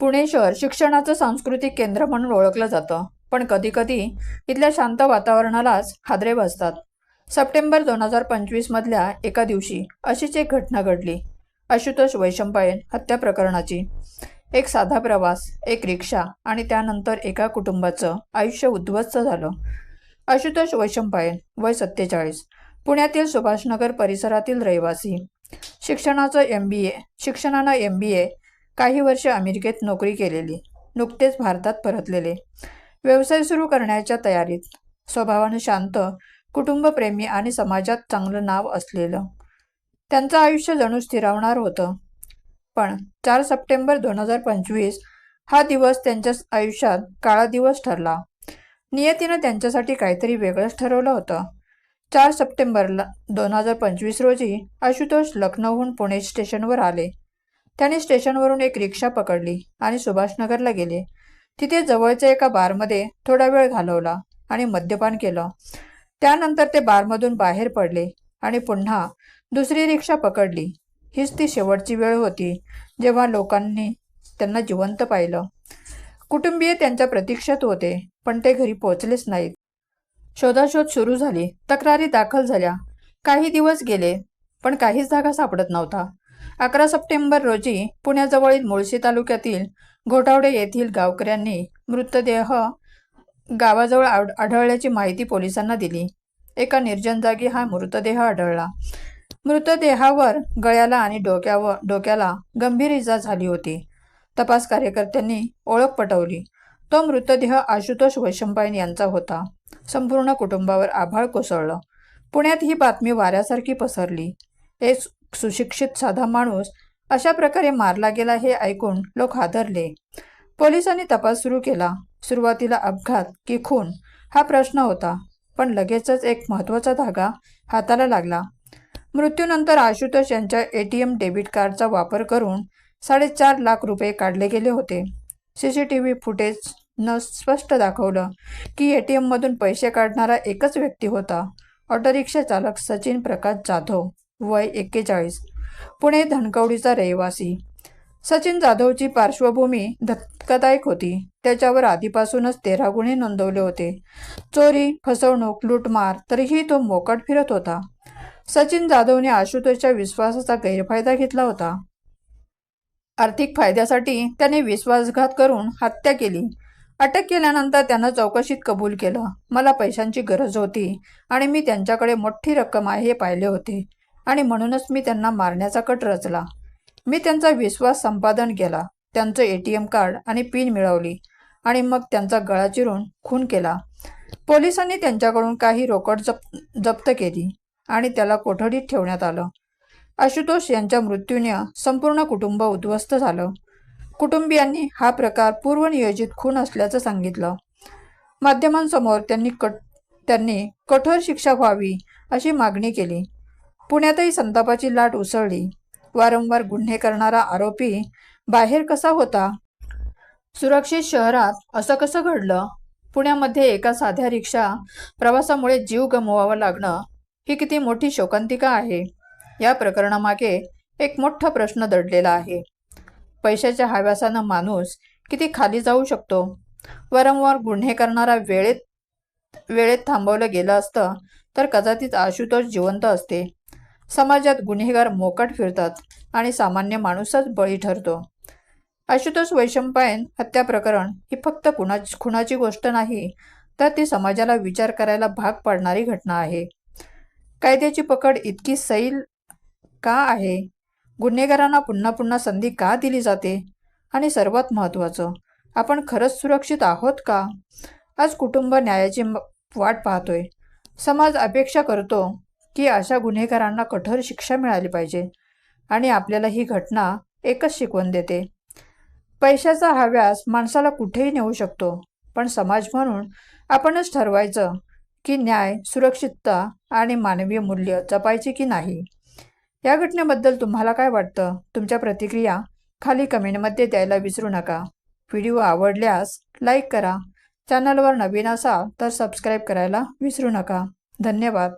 पुणे शहर शिक्षणाचं सांस्कृतिक केंद्र म्हणून ओळखलं जातं. पण कधीकधी इथल्या शांत वातावरणालाच हादरे बसतात. सप्टेंबर दोन हजार पंचवीस मधल्या एका दिवशी अशीच एक घटना घडली. आशुतोष वैशंपायन हत्या प्रकरणाची. एक साधा प्रवास एक रिक्षा आणि त्यानंतर एका कुटुंबाचं आयुष्य उद्ध्वस्त झालं. आशुतोष वैशंपायन वय सत्तेचाळीस पुण्यातील सुभाषनगर परिसरातील रहिवासी. शिक्षणाचं एम बी ए शिक्षणानं एम बी ए काही वर्ष अमेरिकेत नोकरी केलेली. नुकतेच भारतात परतलेले. व्यवसाय सुरू करण्याच्या तयारीत. स्वभावानं शांत कुटुंबप्रेमी आणि समाजात चांगलं नाव असलेलं. त्यांचं आयुष्य जणू स्थिरावणार होतं. पण चार सप्टेंबर दोन हजार पंचवीस हा दिवस त्यांच्या आयुष्यात काळा दिवस ठरला. नियतीनं त्यांच्यासाठी काहीतरी वेगळंच ठरवलं होतं. चार सप्टेंबरला दोन हजार पंचवीस रोजी आशुतोष लखनौहून पुणे स्टेशनवर आले. त्याने स्टेशनवरून एक रिक्षा पकडली आणि सुभाषनगरला गेले. तिथे जवळच्या एका बारमध्ये थोडा वेळ घालवला आणि मद्यपान केलं. त्यानंतर ते बारमधून बाहेर पडले आणि पुन्हा दुसरी रिक्षा पकडली. हीच ती शेवटची वेळ होती जेव्हा लोकांनी त्यांना जिवंत पाहिलं. कुटुंबीय त्यांच्या प्रतीक्षेत होते पण ते घरी पोहोचलेच नाहीत. शोधाशोध सुरू झाली. तक्रारी दाखल झाल्या. काही दिवस गेले पण काहीच जागा सापडत नव्हता. अकरा सप्टेंबर रोजी पुण्याजवळील मुळशी तालुक्यातील घोटावडे येथील गावकऱ्यांनी मृतदेह गावाजवळ आढ आढळल्याची माहिती पोलिसांना दिली. एका निर्जन जागी हा मृतदेह आढळला. मृतदेहावर गळ्याला आणि डोक्यावर डोक्याला गंभीर इजा झाली होती. तपास कार्यकर्त्यांनी ओळख पटवली. तो मृतदेह आशुतोष वैशंपायन यांचा होता. संपूर्ण कुटुंबावर आभाळ कोसळलं. पुण्यात ही बातमी वाऱ्यासारखी पसरली. एस सुशिक्षित साधा माणूस अशा प्रकारे मारला गेला हे ऐकून लोक हादरले. पोलिसांनी तपास सुरू केला. सुरुवातीला अपघात की खून हा प्रश्न होता पण लगेचच एक महत्त्वाचा धागा हाताला लागला. मृत्यूनंतर आशुतोष यांच्या ए टी एम डेबिट कार्डचा वापर करून साडेचार लाख रुपये काढले गेले होते. C C T V footage न स्पष्ट दाखवलं की ए टी एममधून पैसे काढणारा एकच व्यक्ती होता. ऑटोरिक्षा चालक सचिन प्रकाश जाधव. वय एक्केचाळीस. पुणे धनकवडीचा रहिवासी. सचिन जाधवची पार्श्वभूमी धक्कादायक होती. त्याच्यावर आधीपासूनच तेरा गुन्हे नोंदवले होते. चोरी फसवणूक लूटमार तरीही तो मोकट फिरत होता. सचिन जाधवने आशुतोषच्या विश्वासाचा गैरफायदा घेतला होता. आर्थिक फायद्यासाठी त्याने विश्वासघात करून हत्या केली. अटक केल्यानंतर त्यानं चौकशीत कबूल केलं. मला पैशांची गरज होती आणि मी त्यांच्याकडे मोठी रक्कम आहे हे पाहिले होते. आणि म्हणूनच मी त्यांना मारण्याचा कट रचला. मी त्यांचा विश्वास संपादन केला. त्यांचं ए टी एम कार्ड आणि पिन मिळवली आणि मग त्यांचा गळा चिरून खून केला. पोलिसांनी त्यांच्याकडून काही रोकड जप जप्त केली आणि त्याला कोठडीत ठेवण्यात आलं. आशुतोष यांच्या मृत्यूने संपूर्ण कुटुंब उद्ध्वस्त झालं. कुटुंबियांनी हा प्रकार पूर्वनियोजित खून असल्याचं सांगितलं. माध्यमांसमोर त्यांनी कट त्यांनी कठोर शिक्षा व्हावी अशी मागणी केली. पुण्यातही संतापाची लाट उसळली. वारंवार गुन्हे करणारा आरोपी बाहेर कसा होता? सुरक्षित शहरात असं कसं घडलं? पुण्यामध्ये एका साध्या रिक्षा प्रवासामुळे जीव गमवावा लागणं ही किती मोठी शोकांतिका आहे? या प्रकरणामागे एक मोठा प्रश्न दडलेला आहे. पैशाच्या हव्यासानं माणूस किती खाली जाऊ शकतो? वारंवार गुन्हे करणारा वेळेत वेळेत थांबवलं गेलं असतं तर कदाचित आशुतोष जिवंत असते. समाजात गुन्हेगार मोकाट फिरतात आणि सामान्य माणूसच बळी ठरतो. आशुतोष वैशंपायन हत्या प्रकरण ही फक्त कुणा खुणाची गोष्ट नाही तर ती समाजाला विचार करायला भाग पाडणारी घटना आहे. कायद्याची पकड इतकी सैल का आहे? गुन्हेगारांना पुन्हा पुन्हा संधी का दिली जाते? आणि सर्वात महत्त्वाचं आपण खरंच सुरक्षित आहोत का? आज कुटुंब न्यायाची वाट पाहतोय. समाज अपेक्षा करतो की अशा गुन्हेगारांना कठोर शिक्षा मिळाली पाहिजे आणि आपल्याला ही घटना एकच शिकवण देते. पैशाचा हव्यास माणसाला कुठेही नेऊ शकतो पण समाज म्हणून आपणच ठरवायचं की न्याय सुरक्षितता आणि मानवीय मूल्य जपायची की नाही. या घटनेबद्दल तुम्हाला काय वाटतं? तुमच्या प्रतिक्रिया खाली कमेंटमध्ये द्यायला विसरू नका. व्हिडिओ आवडल्यास लाईक करा. चॅनलवर नवीन असाल तर सबस्क्राईब करायला विसरू नका. धन्यवाद.